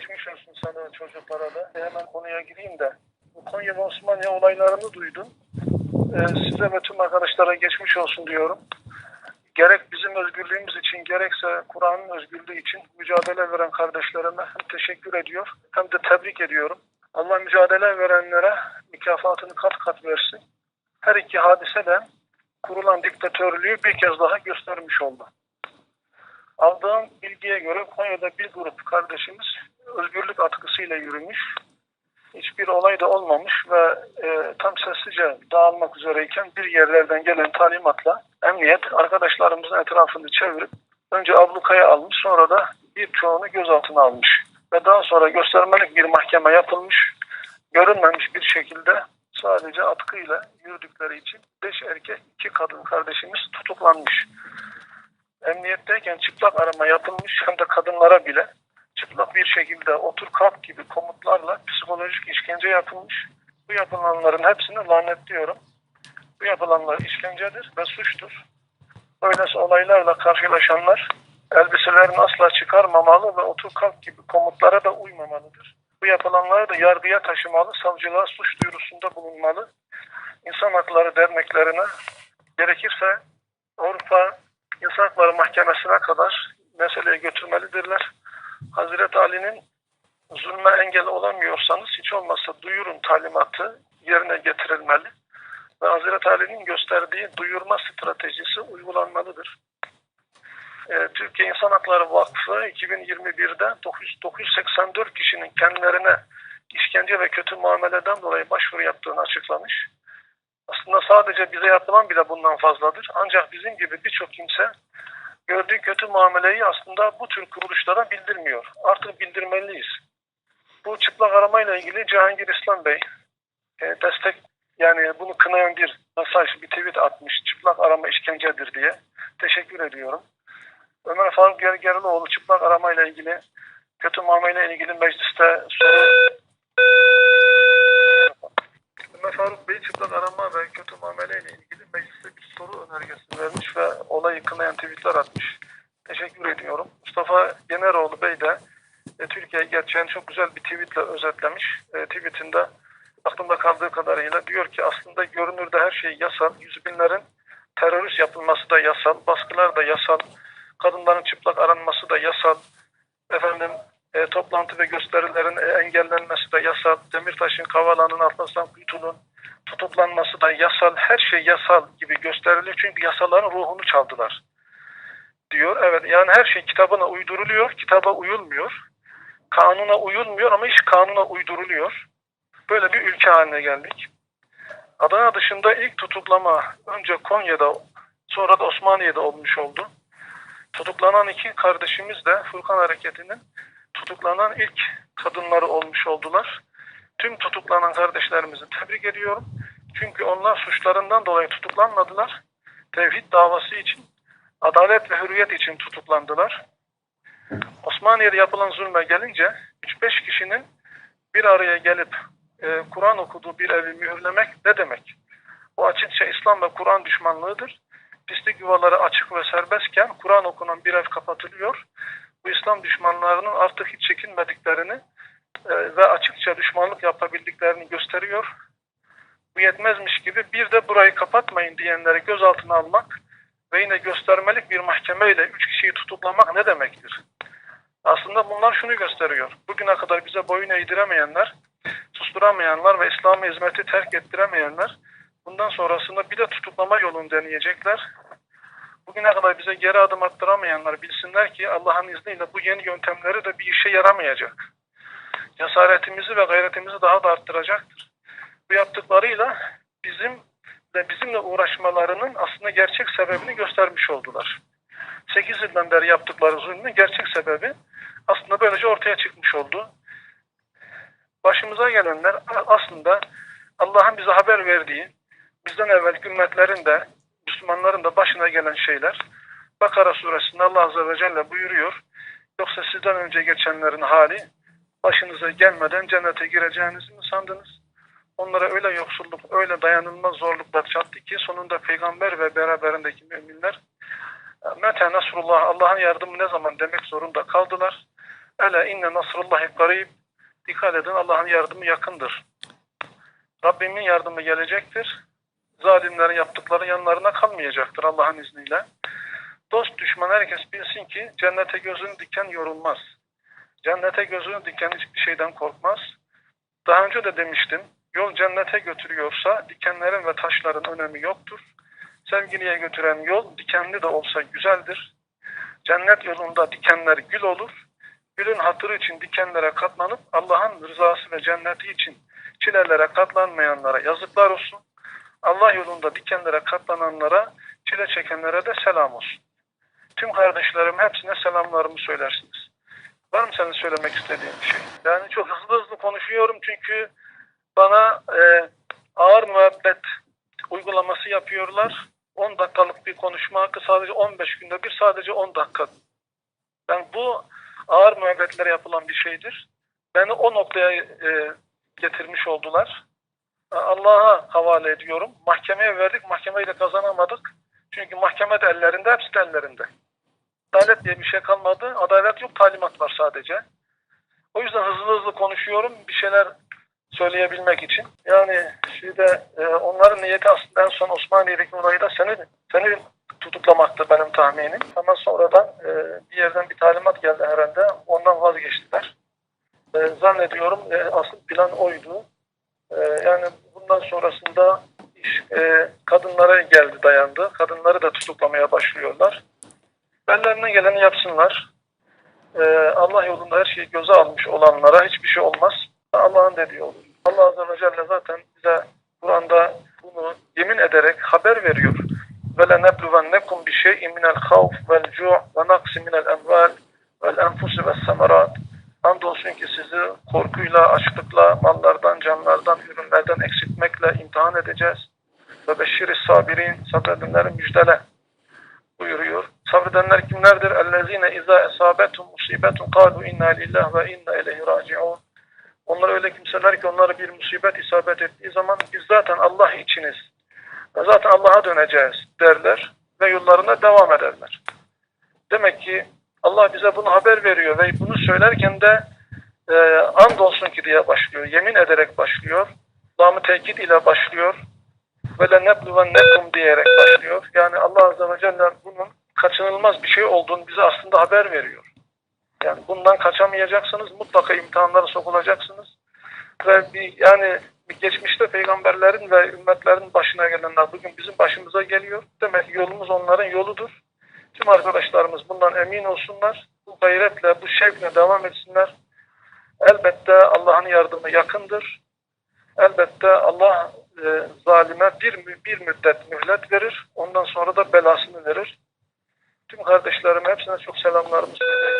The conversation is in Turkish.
geçmiş olsun sana çocuklara da. Hemen konuya gireyim de. Konya ve Osmaniye olaylarını duydum. E, size ve tüm arkadaşlara geçmiş olsun diyorum. Gerek bizim özgürlüğümüz için gerekse Kur'an'ın özgürlüğü için mücadele veren kardeşlerime hem teşekkür ediyor hem de tebrik ediyorum. Allah mücadele verenlere mükafatını kat kat versin. Her iki hadise de kurulan diktatörlüğü bir kez daha göstermiş oldu. Aldığım bilgiye göre Konya'da bir grup kardeşimiz özgürlük atkısıyla yürümüş. Hiçbir olay da olmamış ve e, tam sessizce dağılmak üzereyken bir yerlerden gelen talimatla emniyet arkadaşlarımızın etrafını çevirip önce ablukaya almış sonra da birçoğunu gözaltına almış. Ve daha sonra göstermelik bir mahkeme yapılmış. Görünmemiş bir şekilde sadece atkıyla yürüdükleri için 5 erkek 2 kadın kardeşimiz tutuklanmış emniyetteyken çıplak arama yapılmış hem de kadınlara bile çıplak bir şekilde otur kalk gibi komutlarla psikolojik işkence yapılmış. Bu yapılanların hepsini lanetliyorum. Bu yapılanlar işkencedir ve suçtur. Böylesi olaylarla karşılaşanlar elbiselerini asla çıkarmamalı ve otur kalk gibi komutlara da uymamalıdır. Bu yapılanları da yargıya taşımalı, savcılığa suç duyurusunda bulunmalı. İnsan Hakları Derneklerine gerekirse Avrupa İnsan Hakları Mahkemesi'ne kadar meseleyi götürmelidirler. Hazreti Ali'nin zulme engel olamıyorsanız hiç olmazsa duyurun talimatı yerine getirilmeli. Ve Hazreti Ali'nin gösterdiği duyurma stratejisi uygulanmalıdır. Ee, Türkiye İnsan Hakları Vakfı 2021'de 900 984 kişinin kendilerine işkence ve kötü muameleden dolayı başvuru yaptığını açıklamış. Aslında sadece bize yapılan bile bundan fazladır. Ancak bizim gibi birçok kimse gördüğü kötü muameleyi aslında bu tür kuruluşlara bildirmiyor. Artık bildirmeliyiz. Bu çıplak aramayla ilgili Cihangir İslam Bey e, destek yani bunu kınayan bir mesaj, bir tweet atmış. Çıplak arama işkencedir diye. Teşekkür ediyorum. Ömer Faruk Gergerlioğlu çıplak aramayla ilgili kötü muameleyle ilgili mecliste soru Ömer Faruk Bey çıplak arama ve kötü muameleyle ilgili mecliste bir soru önergesi vermiş ve olayı kınayan tweetler atmış. Teşekkür ediyorum. Mustafa Yeneroğlu Bey de e, Türkiye gerçeğini çok güzel bir tweetle özetlemiş. E, tweetinde aklımda kaldığı kadarıyla diyor ki aslında görünürde her şey yasal. Yüz binlerin terörist yapılması da yasal. Baskılar da yasal. Kadınların çıplak aranması da yasal. Efendim e, toplantı ve gösterilerin e, engellenmesi de yasal. Demirtaş'ın Kavala'nın Atlaslan Kuytu'nun tutuklanması da yasal. Her şey yasal gibi gösteriliyor. Çünkü yasaların ruhunu çaldılar. Diyor. Evet yani her şey kitabına uyduruluyor. Kitaba uyulmuyor. Kanuna uyulmuyor ama iş kanuna uyduruluyor. Böyle bir ülke haline geldik. Adana dışında ilk tutuklama önce Konya'da sonra da Osmaniye'de olmuş oldu. Tutuklanan iki kardeşimiz de Furkan Hareketi'nin tutuklanan ilk kadınları olmuş oldular. Tüm tutuklanan kardeşlerimizi tebrik ediyorum. Çünkü onlar suçlarından dolayı tutuklanmadılar. Tevhid davası için, adalet ve hürriyet için tutuklandılar. Osmaniye'de yapılan zulme gelince 3-5 kişinin bir araya gelip e, Kur'an okuduğu bir evi mühürlemek ne demek? Bu açıkça İslam ve Kur'an düşmanlığıdır. Pislik yuvaları açık ve serbestken Kur'an okunan bir ev kapatılıyor. Bu İslam düşmanlarının artık hiç çekinmediklerini e, ve açıkça düşmanlık yapabildiklerini gösteriyor. Bu yetmezmiş gibi bir de burayı kapatmayın diyenleri gözaltına almak ve yine göstermelik bir mahkemeyle üç kişiyi tutuklamak ne demektir? Aslında bunlar şunu gösteriyor. Bugüne kadar bize boyun eğdiremeyenler, susturamayanlar ve İslam'a hizmeti terk ettiremeyenler bundan sonrasında bir de tutuklama yolunu deneyecekler. Bugüne kadar bize geri adım attıramayanlar bilsinler ki Allah'ın izniyle bu yeni yöntemleri de bir işe yaramayacak. Cesaretimizi ve gayretimizi daha da arttıracaktır. Bu yaptıklarıyla bizim ve bizimle uğraşmalarının aslında gerçek sebebini göstermiş oldular. 8 yıldan beri yaptıkları zulmün gerçek sebebi aslında böylece ortaya çıkmış oldu. Başımıza gelenler aslında Allah'ın bize haber verdiği, bizden evvel ümmetlerin de, Müslümanların da başına gelen şeyler. Bakara suresinde Allah Azze ve Celle buyuruyor. Yoksa sizden önce geçenlerin hali başınıza gelmeden cennete gireceğinizi mi sandınız? Onlara öyle yoksulluk, öyle dayanılmaz zorluklar çattı ki sonunda peygamber ve beraberindeki müminler Mete Nasrullah Allah'ın yardımı ne zaman demek zorunda kaldılar. Ela inne nasrullahi garib. Dikkat edin Allah'ın yardımı yakındır. Rabbimin yardımı gelecektir. Zalimlerin yaptıkları yanlarına kalmayacaktır Allah'ın izniyle. Dost düşman herkes bilsin ki cennete gözünü diken yorulmaz. Cennete gözünü diken hiçbir şeyden korkmaz. Daha önce de demiştim. Yol cennete götürüyorsa dikenlerin ve taşların önemi yoktur. Sevgiliye götüren yol dikenli de olsa güzeldir. Cennet yolunda dikenler gül olur. Gülün hatırı için dikenlere katlanıp Allah'ın rızası ve cenneti için çilelere katlanmayanlara yazıklar olsun. Allah yolunda dikenlere katlananlara, çile çekenlere de selam olsun. Tüm kardeşlerim hepsine selamlarımı söylersiniz. Var mı senin söylemek istediğin bir şey? Yani çok hızlı hızlı konuşuyorum çünkü bana e, ağır müebbet uygulaması yapıyorlar. 10 dakikalık bir konuşma hakkı sadece 15 günde bir sadece 10 dakika. Yani bu ağır müebbetlere yapılan bir şeydir. Beni o noktaya e, getirmiş oldular. Allah'a havale ediyorum. Mahkemeye verdik, mahkemeyi de kazanamadık. Çünkü mahkeme de ellerinde, hepsi de ellerinde. Adalet diye bir şey kalmadı. Adalet yok, talimat var sadece. O yüzden hızlı hızlı konuşuyorum bir şeyler söyleyebilmek için. Yani şimdi e, onların niyeti aslında en son Osmaniye'deki olayı da seni, seni tutuklamaktı benim tahminim. Ama sonradan e, bir yerden bir talimat geldi herhalde. Ondan vazgeçtiler. E, zannediyorum e, asıl plan oydu. E, yani bundan sonrasında iş e, kadınlara geldi dayandı. Kadınları da tutuklamaya başlıyorlar. Bellerine geleni yapsınlar. Ee, Allah yolunda her şeyi göze almış olanlara hiçbir şey olmaz. Allah'ın dediği olur. Allah Azze ve Celle zaten bize Kur'an'da bunu yemin ederek haber veriyor. وَلَنَبْلُوَنَّكُمْ بِشَيْءٍ مِنَ الْخَوْفِ وَالْجُوعِ وَنَقْسِ مِنَ الْاَمْوَالِ وَالْاَنْفُسِ وَالسَّمَرَاتِ Andolsun ki sizi korkuyla, açlıkla, mallardan, canlardan, ürünlerden eksiltmekle imtihan edeceğiz. Ve beşir sabirin, sabredenleri müjdele buyuruyor. Sabredenler kimlerdir? Ellezine izâ esâbetum musibetun kâlu inna lillah ve inna ileyhi raciun. Onlar öyle kimseler ki onlara bir musibet isabet ettiği zaman biz zaten Allah içiniz ve zaten Allah'a döneceğiz derler ve yollarına devam ederler. Demek ki Allah bize bunu haber veriyor ve bunu söylerken de e, andolsun ki diye başlıyor. Yemin ederek başlıyor. Lamı tekit ile başlıyor. Ve lenebluvennekum diyerek başlıyor. Yani Allah Azze ve Celle bunun kaçınılmaz bir şey olduğunu bize aslında haber veriyor. Yani bundan kaçamayacaksınız. Mutlaka imtihanlara sokulacaksınız. Ve bir, yani geçmişte peygamberlerin ve ümmetlerin başına gelenler bugün bizim başımıza geliyor. Demek ki yolumuz onların yoludur. Tüm arkadaşlarımız bundan emin olsunlar. Bu gayretle, bu şevkle devam etsinler. Elbette Allah'ın yardımı yakındır. Elbette Allah e, zalime bir, bir müddet mühlet verir. Ondan sonra da belasını verir. Tüm kardeşlerime hepsine çok selamlarımı söyleyeyim.